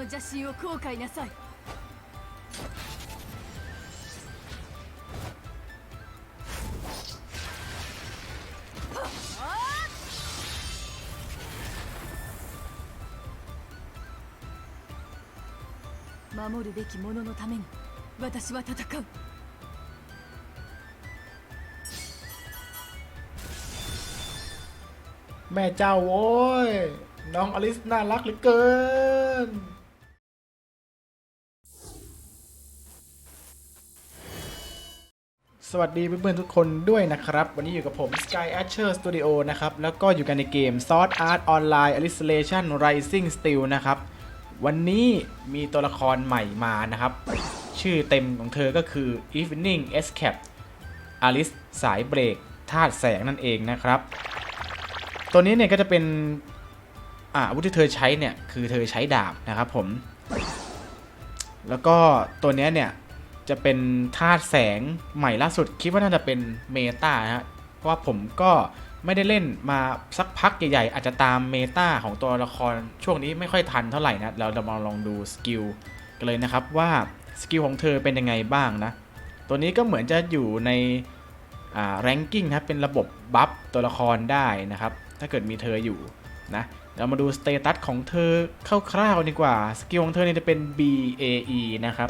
の邪心を後悔なさい 守るべき者のために私は戦う แม่เจ้าโว้ย น้องอลิสน่ารักเหลือเกิน สวัสดีเพื่อนๆทุกคนด้วยนะครับ วันนี้อยู่กับผม Sky Archer Studio นะครับ แล้วก็อยู่กันในเกม Sword Art Online Illustration Rising Steel นะครับ วันนี้มีตัวละครใหม่มานะครับ ชื่อเต็มของเธอก็คือ Evening Escape Alice สายเบรกธาตุแสงนั่นเองนะครับ ตัวนี้เนี่ยก็จะเป็น อาวุธที่เธอใช้เนี่ยคือเธอใช้ดาบนะครับผม แล้วก็ตัวนี้เนี่ยจะเป็นธาตุแสงใหม่ล่าสุด คิดว่าน่าจะเป็นเมตานะฮะเพราะว่าผมก็ไม่ได้เล่นมาสักพักใหญ่ ๆ อาจจะตามเมตาของตัวละครช่วงนี้ไม่ค่อยทันเท่าไหร่นะเราจะมาลองดูสกิลกันเลยนะครับว่าสกิลของเธอเป็นยังไงบ้างนะ ตัวนี้ก็เหมือนจะอยู่ในอ่า ranking นะเป็นระบบบัฟตัวละครได้นะครับ ถ้าเกิดมีเธออยู่นะ เรามาดูสเตตัสของเธอคร่าวๆดีกว่า สกิลของเธอเนี่ยจะเป็น BAE นะครับ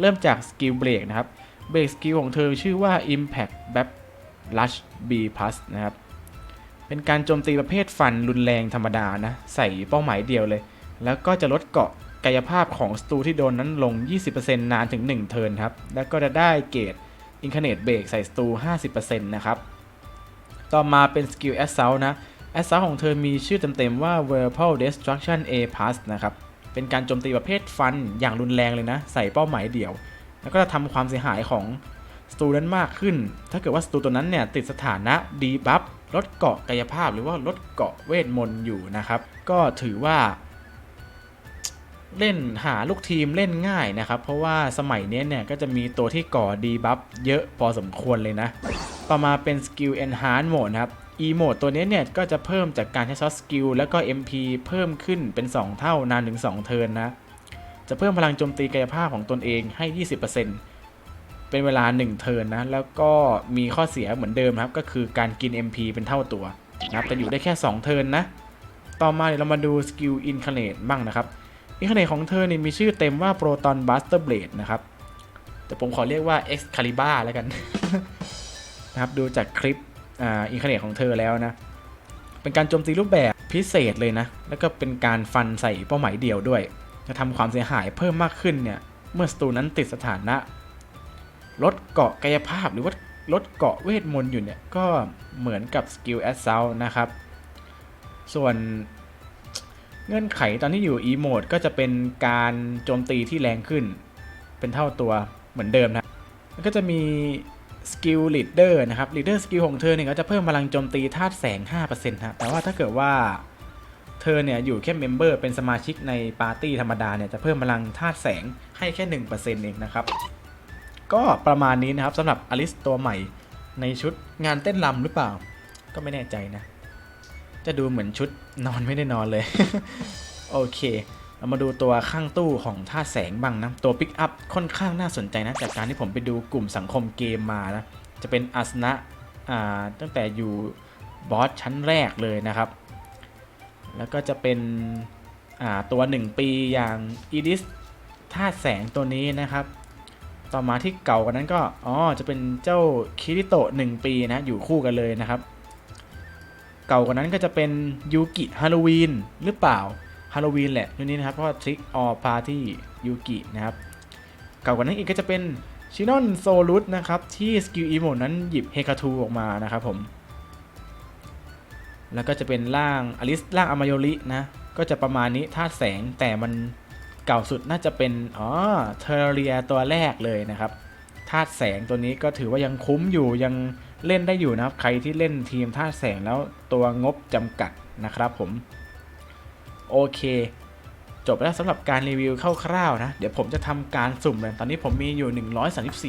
เริ่มจากสกิลเบรกนะครับ เบรกสกิลของเธอชื่อว่า Impact b a c Rush B Plus นะครับ เป็นการโจมตีประเภทฟันรุนแรงธรรมดานะ ใส่เป้าหมายเดียวเลย แล้วก็จะลดเกาะกายภาพของสตูที่โดนนั้นลง 20%นานถึง 1 เทิร์นครับ แล้วก็จะได้เกรดอินคเนตเบรกใส่สตู 50%นะครับ ต่อมาเป็นสกิล Assault นะ Assault ของเธอมีชื่อเต็มๆว่า Verbal Destruction A Plus นะครับ เป็นการโจมตีประเภทฟันอย่างรุนแรงเลยนะ ใส่เป้าหมายเดี่ยว แล้วก็จะทำความเสียหายของสตูนั้นมากขึ้น ถ้าเกิดว่าสตูตัวนั้นเนี่ยติดสถานะดีบัฟลดเกาะกายภาพหรือว่าลดเกาะเวทมนต์อยู่นะครับ ก็ถือว่า เล่นหาลูกทีมเล่นง่ายนะครับ เพราะว่าสมัยนี้เนี่ยก็จะมีตัวที่ก่อดีบัฟเยอะพอสมควรเลยนะ ต่อมาเป็นสกิล Enhance Mode นะครับ E Mode ตัวนี้เนี่ยก็จะเพิ่มจากการใช้ซอสสกิลแล้วก็ MP เพิ่มขึ้นเป็น 2 เท่านานถึง 2 เทิร์นนะ จะเพิ่มพลังโจมตีกายภาพของตนเองให้ 20%เป็นเวลา 1 เทิร์นนะ แล้วก็มีข้อเสียเหมือนเดิมครับ ก็คือการกิน MP เป็นเท่าตัวนะครับแต่อยู่ได้แค่ 2 เทิร์นนะ ต่อมาเดี๋ยวเรามาดูสกิล Incarnate บ้างนะครับอินคาเนตของเธอเนี่ยมีชื่อเต็มว่า Proton Buster Blade นะครับ แต่ผมขอเรียกว่า Excalibur แล้วกัน นะครับดูจากคลิปอ่าอินคเนตของเธอแล้วนะ เป็นการโจมตีรูปแบบพิเศษเลยนะ แล้วก็เป็นการฟันใส่เป้าหมายเดียวด้วย จะทำความเสียหายเพิ่มมากขึ้นเนี่ยเมื่อสตูนั้นติดสถานะลดเกาะกายภาพหรือว่าลดเกาะเวทมนต์อยู่เนี่ยก็เหมือนกับสกิล Assault นะครับ ส่วนเงื่อนไขตอนที่อยู่ E mode ก็จะเป็นการโจมตีที่แรงขึ้น เป็นเท่าตัวเหมือนเดิมนะ แล้วก็จะมี สกิล leader นะครับ leader สกิลของเธอเนี่ยก็จะเพิ่มพลังโจมตีธาตุแสง 5%นะแต่ว่าถ้าเกิดว่าเธอเนี่ยอยู่แค่เมมเบอร์เป็นสมาชิกในปาร์ตี้ธรรมดาเนี่ยจะเพิ่มพลังธาตุแสงให้แค่ 1%เองนะครับ ก็ประมาณนี้นะครับสำหรับอลิสตัวใหม่ในชุดงานเต้นรำหรือเปล่า ก็ไม่แน่ใจนะ จะดูเหมือนชุดนอนไม่ได้นอนเลย โอเค เรามาดูตัวข้างตู้ของท่าแสงบ้างนะ ตัวปิกอัพค่อนข้างน่าสนใจนะ จากการที่ผมไปดูกลุ่มสังคมเกมมานะ จะเป็นอาสนะอ่าตั้งแต่อยู่บอสชั้นแรกเลยนะครับ แล้วก็จะเป็นอ่าตัว 1 ปีอย่างอีดิสท่าแสงตัวนี้นะครับ ต่อมาที่เก่ากว่านั้นก็ อ๋อ จะเป็นเจ้าคิริโตะ1ปีนะ อยู่คู่กันเลยนะครับ เก่ากว่านั้นก็จะเป็นยูกิฮาโลวีนหรือเปล่าาโลวีนแหละตัวนี้นะครับเพราะทริกออปาร์ตี้ยูกินะครับเก่ากว่านั้นอีกก็จะเป็นชินอนโซลุสนะครับที่สกิลอีโมนั้นหยิบเฮคาทูออกมานะครับผม แล้วก็จะเป็นร่างอลิสร่างอามายรินะก็จะประมาณนี้ธาตุแสงแต่มันเก่าสุดน่าจะเป็นอ๋อเทอร์เรียตัวแรกเลยนะครับธาตุแสงตัวนี้ก็ถือว่ายังคุ้มอยู่ยังเล่นได้อยู่นะครับ ใครที่เล่นทีมธาตุแสงแล้วตัวงบจำกัดนะครับผม โอเค จบแล้วสำหรับการรีวิวคร่าวๆนะ เดี๋ยวผมจะทำการสุ่มเลยตอนนี้ผมมีอยู่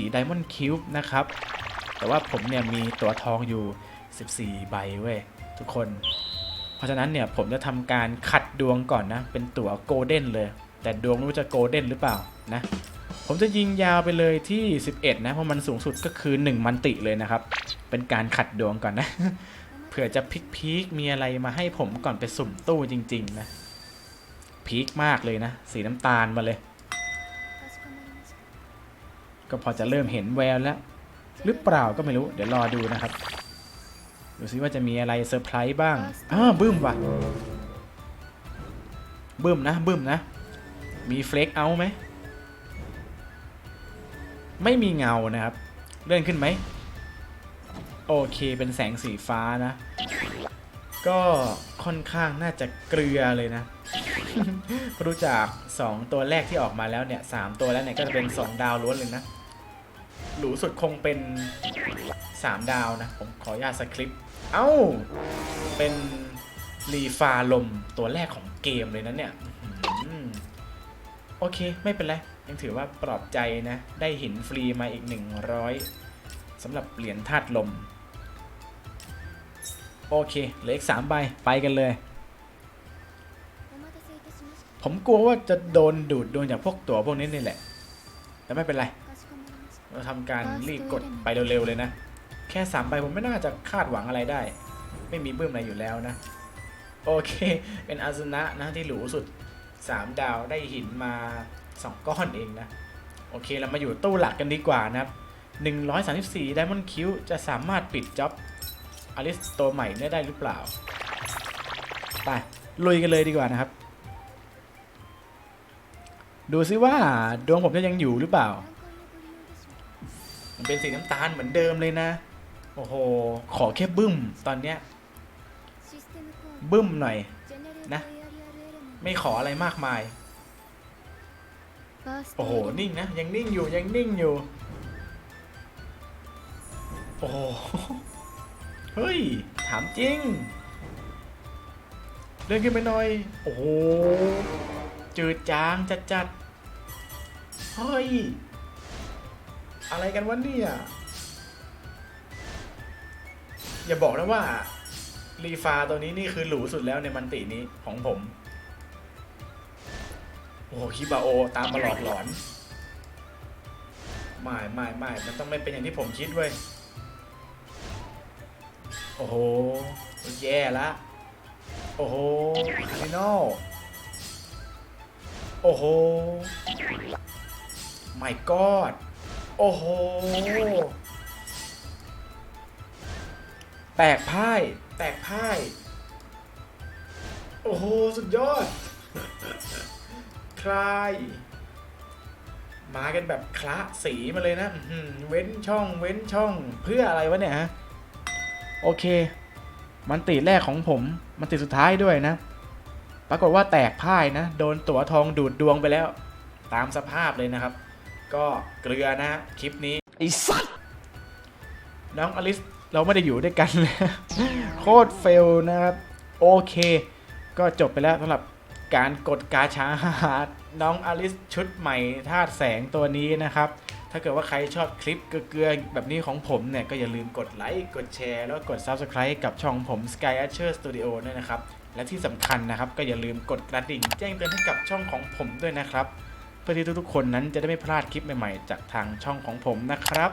134 Diamond Cube นะครับ แต่ว่าผมเนี่ยมีตัวทองอยู่ 14 ใบเว้ยทุกคน เพราะฉะนั้นเนี่ยผมจะทำการขัดดวงก่อนนะ เป็นตัวโกลเด้นเลย แต่ดวงรู้จะโกลเด้นหรือเปล่านะผมจะยิงยาวไปเลยที่ 11 นะ เพราะมันสูงสุดก็คือ 1 มันติเลยนะครับ เป็นการขัดดวงก่อนนะ เผื่อจะพิกพีคมีอะไรมาให้ผมก่อนไปสุ่มตู้จริง ๆ นะ พีคมากเลยนะ สีน้ำตาลมาเลย ก็พอจะเริ่มเห็นแววแล้ว หรือเปล่าก็ไม่รู้ เดี๋ยวรอดูนะครับ ดูซิว่าจะมีอะไรเซอร์ไพรส์บ้างอ้าบึ้มว่ะบึ้มนะบึ้มนะ มีเฟลกเอาไหม ไม่มีเงานะครับ เลื่อนขึ้นไหม โอเคเป็นแสงสีฟ้านะ ก็ค่อนข้างน่าจะเกลือเลยนะ รู้จาก2ตัวแรกที่ออกมาแล้วเนี่ย3ตัวแล้วเนี่ยก็จะเป็น 2 ดาวล้วนเลยนะ หรูสุดคงเป็น 3 ดาวนะ ผมขออนุญาตสคริปต์ เอ้า เป็นรีฟาลมตัวแรกของเกมเลยนะเนี่ยโอเค ไม่เป็นไร ยังถือว่าปลอบใจนะ ได้หินฟรีมาอีก 100สำหรับเหรียญธาตุลม โอเค เหลืออีก3ใบ ไปกันเลย ผมกลัวว่าจะโดนดูดโดวงจากพวกตัวพวกนี้นี่แหละ แต่ไม่เป็นไร เราทำการรีบกดไปเร็วๆเลยนะ แค่สามใบผมไม่น่าจะคาดหวังอะไรได้ ไม่มีบื้มอะไรอยู่แล้วนะ โอเค เป็นอาซุนะนะที่หรูสุด3ดาวได้หินมา2ก้อนเองนะ โอเคเรามาอยู่ตู้หลักกันดีกว่านะครับ134 Diamond Q จะสามารถปิดจ็อบอลิสตัวใหม่ได้หรือเปล่า ไปลุยกันเลยดีกว่านะครับ ดูซิว่าดวงผมจะยังอยู่หรือเปล่า มันเป็นสีน้ำตาลเหมือนเดิมเลยนะ โอ้โห ขอแค่บึ้มตอนเนี้ย บึ้มหน่อย นะ ไม่ขออะไรมากมาย โอ้โห นิ่งนะ ยังนิ่งอยู่ ยังนิ่งอยู่ โอ้โห เฮ้ย ถามจริงเดินขึ้นไปหน่อย โอ้โห จืดจางจัดจัดเฮ้ย อะไรกันวะเนี่ย อย่าบอกนะว่า รีฟาตัวนี้นี่คือหรูสุดแล้วในมันตินี้ของผม โอ้โหคิบาโอ ตามมาหลอกหลอน ไม่ไม่ไม่มันต้องไม่เป็นอย่างที่ผมคิดเว้ย โอ้โห แย่ละ โอ้โหคาร์ดินอล โอ้โห my god โอ้โห แตกพ่าย แตกพ่าย โอ้โห สุดยอด คลาย มากันแบบคละสีมาเลยนะเว้นช่อง เว้นช่องเพื่ออะไรวะเนี่ยฮะ โอเค มันติแรกของผม มันติสุดท้ายด้วยนะ ปรากฏว่าแตกพ่ายนะ โดนตัวทองดูดดวงไปแล้ว ตามสภาพเลยนะครับ ก็เกลือนะคลิปนี้ไอ้สัตว์น้องอลิสเราไม่ได้อยู่ด้วยกันเลยโคตรเฟลนะครับ โอเค ก็จบไปแล้วสำหรับการกดกาชาหาน้องอลิสชุดใหม่ธาตุแสงตัวนี้นะครับ ถ้าเกิดว่าใครชอบคลิปเกลือๆแบบนี้ของผมเนี่ย ก็อย่าลืมกดไลค์ กดแชร์ แล้วก็กด Subscribe กับช่องผม Sky Archer Studio ด้วยนะครับ และที่สำคัญนะครับก็อย่าลืมกดกระดิ่ง แจ้งเตือนให้กับช่องของผมด้วยนะครับ เพื่อที่ทุกๆคนนั้นจะได้ไม่พลาดคลิปใหม่ๆ จากทางช่องของผมนะครับ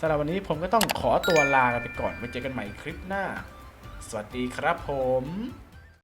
สำหรับวันนี้ผมก็ต้องขอตัวลาไปก่อนไว้เจอกันใหม่คลิปหน้า สวัสดีครับผม